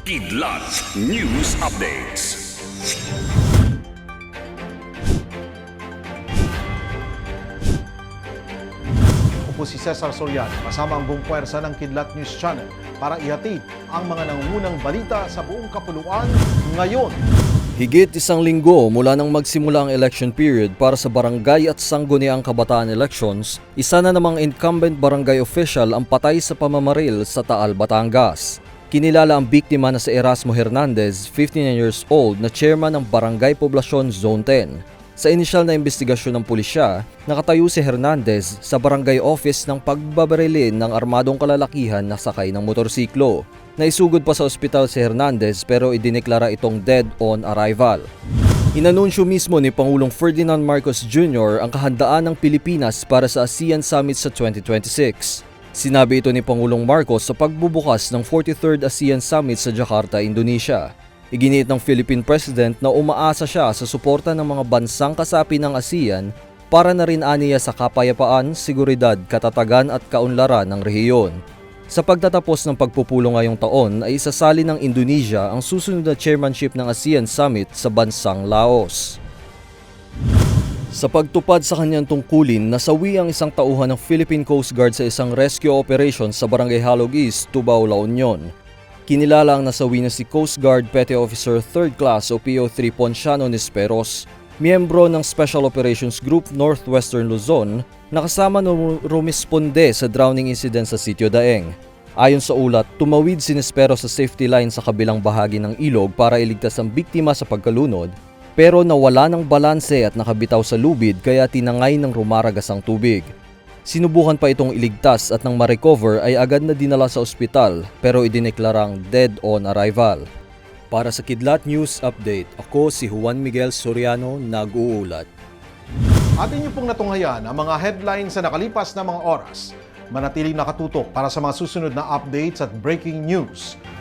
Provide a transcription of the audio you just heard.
Kidlat News Updates. Ako po si Cesar Soriano, kasama ang buong puwersa ng Kidlat News Channel para ihatid ang mga nangungunang balita sa buong kapuluan ngayon. Higit isang linggo mula nang magsimula ang election period para sa barangay at sangguniang kabataan elections, isa na namang incumbent barangay official ang patay sa pamamaril sa Taal, Batangas. Kinilala ang biktima na si Erasmo Hernandez, 59 years old, na chairman ng Barangay Poblasyon Zone 10. Sa inisyal na investigasyon ng pulisya, nakatayo si Hernandez sa barangay office ng pagbabarilin ng armadong kalalakihan na sakay ng motorsiklo. Naisugod pa sa ospital si Hernandez pero idineklara itong dead on arrival. Inanunsyo mismo ni Pangulong Ferdinand Marcos Jr. ang kahandaan ng Pilipinas para sa ASEAN Summit sa 2026. Sinabi ito ni Pangulong Marcos sa pagbubukas ng 43rd ASEAN Summit sa Jakarta, Indonesia. Iginiit ng Philippine President na umaasa siya sa suporta ng mga bansang kasapi ng ASEAN para na rin aniya sa kapayapaan, seguridad, katatagan at kaunlaran ng rehiyon. Sa pagtatapos ng pagpupulo ngayong taon ay isasali ng Indonesia ang susunod na chairmanship ng ASEAN Summit sa bansang Laos. Sa pagtupad sa kanyang tungkulin, nasawi ang isang tauhan ng Philippine Coast Guard sa isang rescue operation sa Barangay Halog East, Tubao, La Union. Kinilala ang nasawi na si Coast Guard Petty Officer 3rd Class o PO3 Ponciano Nisperos, miyembro ng Special Operations Group Northwestern Luzon, nakasama nung rumisponde sa drowning incident sa Sitio Daeng. Ayon sa ulat, tumawid si Nisperos sa safety line sa kabilang bahagi ng ilog para iligtas ang biktima sa pagkalunod, pero nawala ng balanse at nakabitaw sa lubid kaya tinangay ng rumaragas ang tubig. Sinubukan pa itong iligtas at nang ma-recover ay agad na dinala sa ospital pero idineklarang dead on arrival. Para sa Kidlat News Update, ako si Juan Miguel Soriano, nag-uulat. Atin niyo pong natunghayan ang mga headlines sa nakalipas na mga oras. Manatiling nakatutok para sa mga susunod na updates at breaking news.